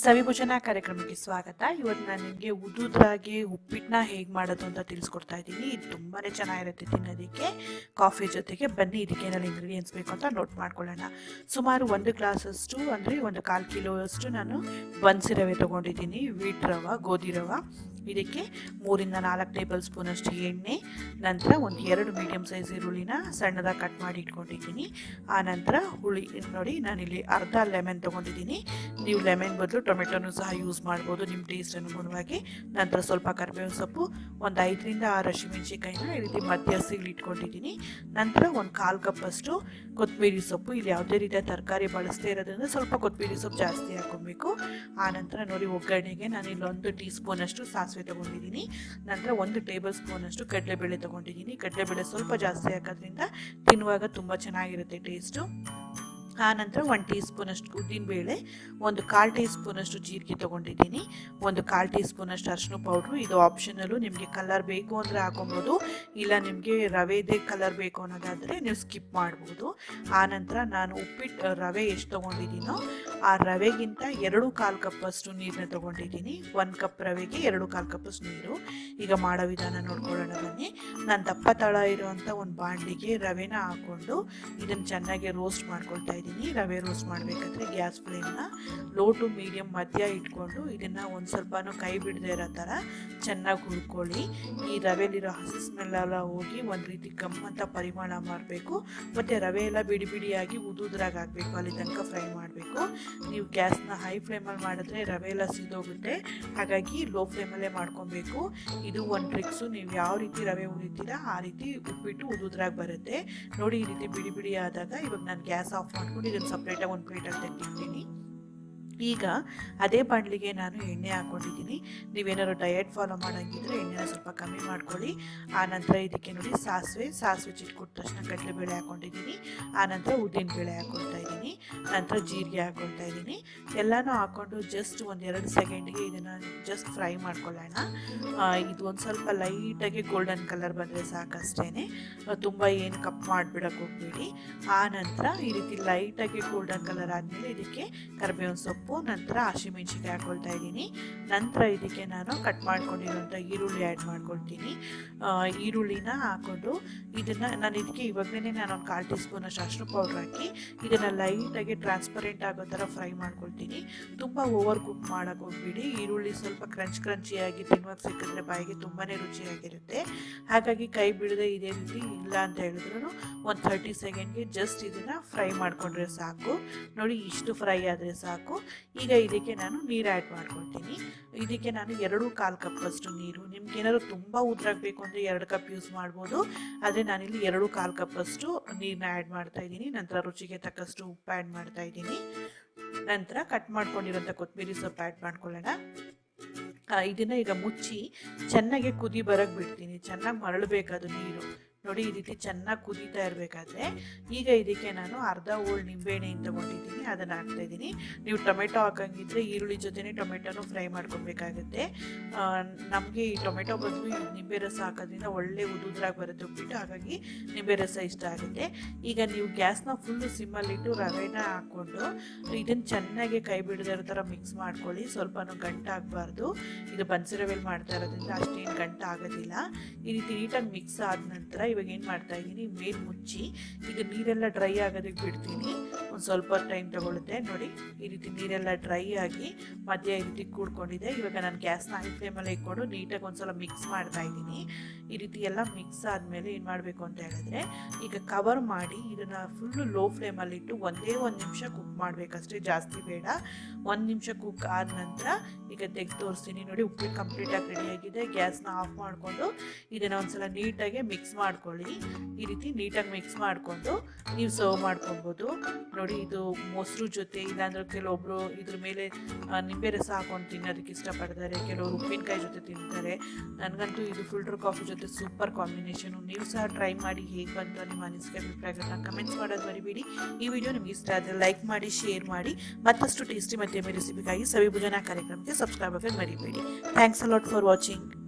ಸವಿಭೋಜನ ಕಾರ್ಯಕ್ರಮಕ್ಕೆ ಸ್ವಾಗತ. ಇವತ್ತು ನಾನು ನಿಮಗೆ ಉದುದ್ರಾಗಿ ಉಪ್ಪಿಟ್ಟನ್ನ ಹೇಗೆ ಮಾಡೋದು ಅಂತ ತಿಳಿಸ್ಕೊಡ್ತಾ ಇದ್ದೀನಿ. ಇದು ತುಂಬಾ ಚೆನ್ನಾಗಿರುತ್ತೆ ತಿನ್ನೋದಕ್ಕೆ. ಕಾಫಿ ಜೊತೆಗೆ ಬನ್ನಿ, ಇದಕ್ಕೆ ಏನೆಲ್ಲ ಇಂಗ್ರೀಡಿಯೆಂಟ್ಸ್ ಬೇಕು ಅಂತ ನೋಟ್ ಮಾಡ್ಕೊಳ್ಳೋಣ. ಸುಮಾರು ಒಂದು ಗ್ಲಾಸಷ್ಟು, ಅಂದರೆ ಒಂದು ಕಾಲು ಕಿಲೋ ಅಷ್ಟು ನಾನು ಬನ್ಸಿ ರವೆ ತೊಗೊಂಡಿದ್ದೀನಿ. ವೀಟ್ ರವೆ, ಗೋಧಿ ರವೆ. ಇದಕ್ಕೆ ಮೂರಿಂದ ನಾಲ್ಕು ಟೇಬಲ್ ಸ್ಪೂನಷ್ಟು ಎಣ್ಣೆ, ನಂತರ ಒಂದು ಎರಡು ಮೀಡಿಯಮ್ ಸೈಜ್ ಈರುಳ್ಳಿನ ಸಣ್ಣದಾಗಿ ಕಟ್ ಮಾಡಿ ಇಟ್ಕೊಂಡಿದ್ದೀನಿ. ಆ ನಂತರ ಹುಳಿ, ನೋಡಿ, ನಾನಿಲ್ಲಿ ಅರ್ಧ ಲೆಮನ್ ತೊಗೊಂಡಿದ್ದೀನಿ. ನೀವು ಲೆಮನ್ ಬದಲು ಟೊಮೆಟೊನು ಸಹ ಯೂಸ್ ಮಾಡ್ಬೋದು ನಿಮ್ಮ ಟೇಸ್ಟ್ ಅನುಗುಣವಾಗಿ. ನಂತರ ಸ್ವಲ್ಪ ಕರಿಬೇವಿನ ಸೊಪ್ಪು, ಒಂದು ಐದರಿಂದ ಆರು ಹಸಿಮೆಣಸಿಕಾಯಿನ ಈ ರೀತಿ ಮಧ್ಯ ಇಟ್ಕೊಂಡಿದ್ದೀನಿ. ನಂತರ ಒಂದು ಕಾಲು ಕಪ್ಪಷ್ಟು ಕೊತ್ತಂಬರಿ ಸೊಪ್ಪು, ಇಲ್ಲಿ ಯಾವುದೇ ರೀತಿಯ ತರಕಾರಿ ಬಳಸದೇ ಇರೋದ್ರಿಂದ ಸ್ವಲ್ಪ ಕೊತ್ತಂಬರಿ ಸೊಪ್ಪು ಜಾಸ್ತಿ ಹಾಕೊಬೇಕು ಆ ನಂತರ ನೋಡಿ, ಒಗ್ಗರಣೆಗೆ ನಾನು ಇಲ್ಲೊಂದು ಟೀ ಸ್ಪೂನಷ್ಟು ಸಾಸಿವೆ ತೊಗೊಂಡಿದ್ದೀನಿ. ನಂತರ ಒಂದು ಟೇಬಲ್ ಸ್ಪೂನ್ ಅಷ್ಟು ಕಡಲೆಬೇಳೆ ತೊಗೊಂಡಿದ್ದೀನಿ. ಕಡಲೆಬೇಳೆ ಸ್ವಲ್ಪ ಜಾಸ್ತಿ ಹಾಕೋದ್ರಿಂದ ತಿನ್ನುವಾಗ ತುಂಬ ಚೆನ್ನಾಗಿರುತ್ತೆ ಟೇಸ್ಟು ಆ ಒನ್ ಟೀ ಸ್ಪೂನಷ್ಟು ಉದ್ದಿನಬೇಳೆ ಒಂದು ಕಾಲು ಟೀ ಸ್ಪೂನಷ್ಟು ಜೀರಿಗೆ ತೊಗೊಂಡಿದ್ದೀನಿ. ಒಂದು ಕಾಲು ಟೀ ಸ್ಪೂನಷ್ಟು ಅರಿಶಿನ ಪೌಡ್ರು ಇದು ಆಪ್ಷನಲ್ಲು ನಿಮಗೆ ಕಲರ್ ಬೇಕು ಅಂದರೆ ಹಾಕೊಬೋದು. ಇಲ್ಲ ನಿಮಗೆ ರವೆದೇ ಕಲರ್ ಬೇಕು ಅನ್ನೋದಾದರೆ ನೀವು ಸ್ಕಿಪ್ ಮಾಡ್ಬೋದು. ಆನಂತರ ನಾನು ಉಪ್ಪಿಟ್ಟು ರವೆ ಎಷ್ಟು ತೊಗೊಂಡಿದ್ದೀನೋ, ಆ ರವೆಗಿಂತ ಎರಡು ಕಾಲು ಕಪ್ಪಷ್ಟು ನೀರನ್ನ ತೊಗೊಂಡಿದ್ದೀನಿ. ಒಂದು ಕಪ್ ರವೆಗೆ ಎರಡು ಕಾಲು ಕಪ್ಪಷ್ಟು ನೀರು. ಈಗ ಮಾಡೋ ವಿಧಾನ ನೋಡ್ಕೊಳ್ಳೋಣ ಬನ್ನಿ. ನಾನು ದಪ್ಪ ತಳ ಇರುವಂಥ ಒಂದು ಬಾಂಡಿಗೆ ರವೆನ ಹಾಕ್ಕೊಂಡು ಇದನ್ನು ಚೆನ್ನಾಗಿ ರೋಸ್ಟ್ ಮಾಡ್ಕೊಳ್ತಾ ಇದ್ದೀನಿ. ರವೆ ರೋಸ್ಟ್ ಮಾಡಬೇಕಾದ್ರೆ ಗ್ಯಾಸ್ ಫ್ಲೇಮ್ನ ಲೋ ಟು ಮೀಡಿಯಮ್ ಮಧ್ಯ ಇಟ್ಕೊಂಡು ಇದನ್ನು ಒಂದು ಸ್ವಲ್ಪನೂ ಕೈ ಬಿಡದೆ ಇರೋ ಥರ ಚೆನ್ನಾಗಿ ಹುರ್ಕೊಳ್ಳಿ. ಈ ರವೆಲಿರೋ ಹಸಿ ಸ್ಮೆಲ್ಲೆಲ್ಲ ಹೋಗಿ ಒಂದು ರೀತಿ ಗಮ್ಮಂತ ಪರಿಮಾಣ ಮಾಡಬೇಕು. ಮತ್ತು ರವೆ ಎಲ್ಲ ಬಿಡಿ ಬಿಡಿಯಾಗಿ ಉದುದ್ರಾಗ ಹಾಕಬೇಕು. ಅಲ್ಲಿ ತನಕ ಫ್ರೈ ಮಾಡಬೇಕು. ನೀವು ಗ್ಯಾಸ್ನ ಹೈ ಫ್ಲೇಮಲ್ಲಿ ಮಾಡಿದ್ರೆ ರವೆ ಎಲ್ಲ ಸಿದೋಗುತ್ತೆ. ಹಾಗಾಗಿ ಲೋ ಫ್ಲೇಮಲ್ಲೇ ಮಾಡ್ಕೊಬೇಕು. ಇದು ಒಂದು ಟ್ರಿಕ್ಸು ನೀವು ಯಾವ ರೀತಿ ರವೆ ಉರಿತೀರಾ ಆ ರೀತಿ ಉಪ್ಪಿಟ್ಟು ಉದುದ್ರಾಗ ಬರುತ್ತೆ. ನೋಡಿ ಈ ರೀತಿ ಬಿಡಿ ಬಿಡಿ ಆದಾಗ ಇವಾಗ ನಾನು ಗ್ಯಾಸ್ ಆಫ್ ಮಾಡ್ಕೊಂಡು ಇದನ್ನು ಸಪ್ರೇಟಾಗಿ ಒಂದು ಪ್ಲೇಟಲ್ಲಿ ತೆಗಿತೀನಿ ಈಗ ಅದೇ ಬಾಣಲಿಗೆ ನಾನು ಎಣ್ಣೆ ಹಾಕ್ಕೊಂಡಿದ್ದೀನಿ. ನೀವೇನಾದ್ರು ಡಯಟ್ ಫಾಲೋ ಮಾಡೋಂಗಿದ್ರೆ ಎಣ್ಣೆನ ಸ್ವಲ್ಪ ಕಮ್ಮಿ ಮಾಡ್ಕೊಳ್ಳಿ. ಆನಂತರ ನಂತರ ಇದಕ್ಕೆ ನೋಡಿ ಸಾಸಿವೆ ಸಾಸಿವೆ ಚಿಟ್ಕೊಟ್ಟ ತಕ್ಷಣ ಕಡಲೆಬೇಳೆ ಹಾಕ್ಕೊಂಡಿದ್ದೀನಿ. ಆನಂತರ ನಂತರ ಉದ್ದಿನಬೇಳೆ ಹಾಕ್ಕೊಳ್ತಾ ಇದ್ದೀನಿ. ನಂತರ ಜೀರಿಗೆ ಹಾಕ್ಕೊಳ್ತಾ ಇದ್ದೀನಿ. ಎಲ್ಲನೂ ಹಾಕ್ಕೊಂಡು ಜಸ್ಟ್ ಒಂದೆರಡು ಸೆಕೆಂಡ್ಗೆ ಇದನ್ನು ಜಸ್ಟ್ ಫ್ರೈ ಮಾಡ್ಕೊಳ್ಳೋಣ. ಇದು ಒಂದು ಸ್ವಲ್ಪ ಲೈಟಾಗಿ ಗೋಲ್ಡನ್ ಕಲರ್ ಬಂದರೆ ಸಾಕಷ್ಟೇ ತುಂಬ ಏನು ಕಪ್ ಮಾಡಿಬಿಡಕ್ಕೆ ಹೋಗ್ಬೇಡಿ. ಆ ಈ ರೀತಿ ಲೈಟಾಗಿ ಗೋಲ್ಡನ್ ಕಲರ್ ಆದಮೇಲೆ ಇದಕ್ಕೆ ಕರಿಬೇವಿನ ಸೊಪ್ಪು ನಂತರ ಹಸಿಮೆಣ್ಸಿಕಾಯಿ ಹಾಕೊಳ್ತಾ ಇದ್ದೀನಿ. ನಂತರ ಇದಕ್ಕೆ ನಾನು ಕಟ್ ಮಾಡ್ಕೊಂಡಿರೋಂಥ ಈರುಳ್ಳಿ ಆ್ಯಡ್ ಮಾಡ್ಕೊಳ್ತೀನಿ. ಈರುಳ್ಳಿನ ಹಾಕೊಂಡು ಇದನ್ನು ನಾನು ಇದಕ್ಕೆ ಇವಾಗಲೇ ನಾನು ಒಂದು ಕಾಲು ಟೀ ಸ್ಪೂನಷ್ಟು ಅಷ್ಟು ಪೌಡ್ರ್ ಹಾಕಿ ಇದನ್ನು ಲೈಟಾಗಿ ಟ್ರಾನ್ಸ್ಪರೆಂಟ್ ಆಗೋ ಥರ ಫ್ರೈ ಮಾಡ್ಕೊಳ್ತೀನಿ. ತುಂಬ ಓವರ್ ಕುಕ್ ಮಾಡೋಕ್ಕೆ ಹೋಗ್ಬಿಡಿ. ಈರುಳ್ಳಿ ಸ್ವಲ್ಪ ಕ್ರಂಚ್ ಕ್ರಂಚಿಯಾಗಿ ತಿನ್ನುವಾಗ ಸಿಕ್ಕಿದ್ರೆ ಬಾಯಿಗೆ ತುಂಬಾ ರುಚಿಯಾಗಿರುತ್ತೆ. ಹಾಗಾಗಿ ಕೈ ಬಿಡದೆ ಇದೇ ರೀತಿ ಇಲ್ಲ ಅಂತ ಹೇಳಿದ್ರು ಒಂದು ಥರ್ಟಿ ಸೆಕೆಂಡ್ಗೆ ಜಸ್ಟ್ ಇದನ್ನು ಫ್ರೈ ಮಾಡಿಕೊಂಡ್ರೆ ಸಾಕು. ನೋಡಿ ಇಷ್ಟು ಫ್ರೈ ಆದರೆ ಸಾಕು. ಈಗ ಇದಕ್ಕೆ ನಾನು ನೀರು ಆ್ಯಡ್ ಮಾಡ್ಕೊಳ್ತೀನಿ. ಇದಕ್ಕೆ ನಾನು ಎರಡು ಕಾಲು ಕಪ್ಪಷ್ಟು ನೀರು. ನಿಮ್ಗೆ ಏನಾದ್ರು ತುಂಬ ಉದ್ರಾಗಬೇಕು ಅಂದರೆ ಎರಡು ಕಪ್ ಯೂಸ್ ಮಾಡ್ಬೋದು. ಆದರೆ ನಾನಿಲ್ಲಿ ಎರಡು ಕಾಲು ಕಪ್ಪಷ್ಟು ನೀರನ್ನ ಆ್ಯಡ್ ಮಾಡ್ತಾ ಇದ್ದೀನಿ. ನಂತರ ರುಚಿಗೆ ತಕ್ಕಷ್ಟು ಉಪ್ಪು ಆ್ಯಡ್ ಮಾಡ್ತಾ ಇದ್ದೀನಿ. ನಂತರ ಕಟ್ ಮಾಡ್ಕೊಂಡಿರೋಂಥ ಕೊತ್ತಂಬರಿ ಸೊಪ್ಪು ಆ್ಯಡ್ ಮಾಡ್ಕೊಳ್ಳೋಣ. ಇದನ್ನು ಈಗ ಮುಚ್ಚಿ ಚೆನ್ನಾಗಿ ಕುದಿ ಬರಕ್ಕೆ ಬಿಡ್ತೀನಿ. ಚೆನ್ನಾಗಿ ಮರಳಬೇಕದು ನೀರು. ನೋಡಿ, ಈ ರೀತಿ ಚೆನ್ನಾಗಿ ಕುದೀತಾ ಇರಬೇಕಾದ್ರೆ ಈಗ ಇದಕ್ಕೆ ನಾನು ಅರ್ಧ ಓಳ್ ನಿಂಬೆಹಣ್ಣೆಯನ್ನು ತೊಗೊಂಡಿದ್ದೀನಿ, ಅದನ್ನು ಹಾಕ್ತಾ ಇದ್ದೀನಿ ನೀವು ಟೊಮೆಟೊ ಹಾಕಂಗಿದ್ರೆ ಈರುಳ್ಳಿ ಜೊತೆನೇ ಟೊಮೆಟೊನು ಫ್ರೈ ಮಾಡ್ಕೊಬೇಕಾಗುತ್ತೆ. ನಮಗೆ ಈ ಟೊಮೆಟೊ ಬದಲು ನಿಂಬೆ ರಸ ಹಾಕೋದ್ರಿಂದ ಒಳ್ಳೆ ಉದುದ್ರಾಗಿ ಬರುತ್ತೆ ಉಪ್ಪಿಟ್ಟು, ಹಾಗಾಗಿ ನಿಂಬೆ ರಸ ಇಷ್ಟ ಆಗುತ್ತೆ. ಈಗ ನೀವು ಗ್ಯಾಸ್ನ ಫುಲ್ಲು ಸಿಮ್ಮಲ್ಲಿಟ್ಟು ರವೆನ ಹಾಕ್ಕೊಂಡು ಇದನ್ನು ಚೆನ್ನಾಗಿ ಕೈ ಬಿಡದಿರೋ ಥರ ಮಿಕ್ಸ್ ಮಾಡ್ಕೊಳ್ಳಿ. ಸ್ವಲ್ಪನೂ ಗಂಟಾಗಬಾರ್ದು ಇದು ಬನ್ಸಿ ರವೆಲ್ ಮಾಡ್ತಾ ಇರೋದ್ರಿಂದ ಅಷ್ಟೇನು ಗಂಟ ಆಗೋದಿಲ್ಲ. ಈ ರೀತಿ ನೀಟಾಗಿ ಮಿಕ್ಸ್ ಆದ ನಂತರ ಇವಾಗ ಏನು ಮಾಡ್ತಾ ಇದ್ದೀನಿ, ಮೇಲ್ ಮುಚ್ಚಿ, ಈಗ ನೀರೆಲ್ಲ ಡ್ರೈ ಆಗೋದಕ್ಕೆ ಬಿಡ್ತೀನಿ. ಒಂದು ಸ್ವಲ್ಪ ಟೈಮ್ ತಗೊಳುತ್ತೆ. ನೋಡಿ, ಈ ರೀತಿ ನೀರೆಲ್ಲ ಡ್ರೈ ಆಗಿ ಮಧ್ಯ ಈ ರೀತಿ ಕೂಡ್ಕೊಂಡಿದೆ. ಇವಾಗ ನಾನು ಗ್ಯಾಸ್ನ ಹೈ ಫ್ಲೇಮಲ್ಲಿ ಇಟ್ಕೊಂಡು ನೀಟಾಗಿ ಒಂದ್ಸಲ ಮಿಕ್ಸ್ ಮಾಡ್ತಾ ಇದ್ದೀನಿ. ಈ ರೀತಿ ಎಲ್ಲ ಮಿಕ್ಸ್ ಆದಮೇಲೆ ಏನು ಮಾಡಬೇಕು ಅಂತ ಹೇಳಿದ್ರೆ, ಈಗ ಕವರ್ ಮಾಡಿ ಇದನ್ನು ಫುಲ್ಲು ಲೋ ಫ್ಲೇಮಲ್ಲಿ ಇಟ್ಟು ಒಂದೇ ಒಂದು ನಿಮಿಷ ಕುಕ್ ಮಾಡಬೇಕಷ್ಟೇ, ಜಾಸ್ತಿ ಬೇಡ. ಒಂದು ನಿಮಿಷ ಕುಕ್ ಆದ ನಂತರ ಈಗ ತೆಗೆದು ತೋರಿಸ್ತೀನಿ ನೋಡಿ, ಉಪ್ಪು ಕಂಪ್ಲೀಟಾಗಿ ರೆಡಿಯಾಗಿದೆ ಗ್ಯಾಸ್ನ ಆಫ್ ಮಾಡಿಕೊಂಡು ಇದನ್ನು ಒಂದ್ಸಲ ನೀಟಾಗಿ ಮಿಕ್ಸ್ ಮಾಡ್ಕೊಳ್ಳಿ. ಈ ರೀತಿ ನೀಟಾಗಿ ಮಿಕ್ಸ್ ಮಾಡಿಕೊಂಡು ನೀವು ಸರ್ವ್ ಮಾಡ್ಕೊಬೋದು ನೋಡಿ, ಇದು ಮೊಸರು ಜೊತೆ, ಇಲ್ಲಾಂದ್ರೆ ಕೆಲವೊಬ್ರು ಇದ್ರ ಮೇಲೆ ನಿಂಬೆ ರಸ ಹಾಕೊಂಡು ತಿನ್ನೋದಕ್ಕೆ ಇಷ್ಟಪಡ್ತಾರೆ. ಕೆಲವರು ಉಪ್ಪಿನಕಾಯಿ ಜೊತೆ ತಿಂತಾರೆ. ನನಗಂತೂ ಇದು ಫಿಲ್ಟರ್ ಕಾಫಿ ಜೊತೆ ಸೂಪರ್ ಕಾಂಬಿನೇಷನು ನೀವು ಸಹ ಟ್ರೈ ಮಾಡಿ ಹೇಗೆ ಬಂತು ನಿಮ್ಮ ಅನಿಸಿಕೆ ಅಭಿಪ್ರಾಯಗಳನ್ನ ಕಮೆಂಟ್ಸ್ ಮಾಡೋದು ಮರಿಬೇಡಿ. ಈ ವಿಡಿಯೋ ನಿಮಗೆ ಇಷ್ಟ ಆದರೆ ಲೈಕ್ ಮಾಡಿ ಶೇರ್ ಮಾಡಿ, ಮತ್ತಷ್ಟು ಟೇಸ್ಟಿ ಮತ್ತು ರೆಸಿಪಿಗಾಗಿ ಸವಿಭುಜನ ಕಾರ್ಯಕ್ರಮಕ್ಕೆ ಸಬ್ಸ್ಕ್ರೈಬ್ ಆಗಿ ಮರಿಬೇಡಿ. Thanks a lot for watching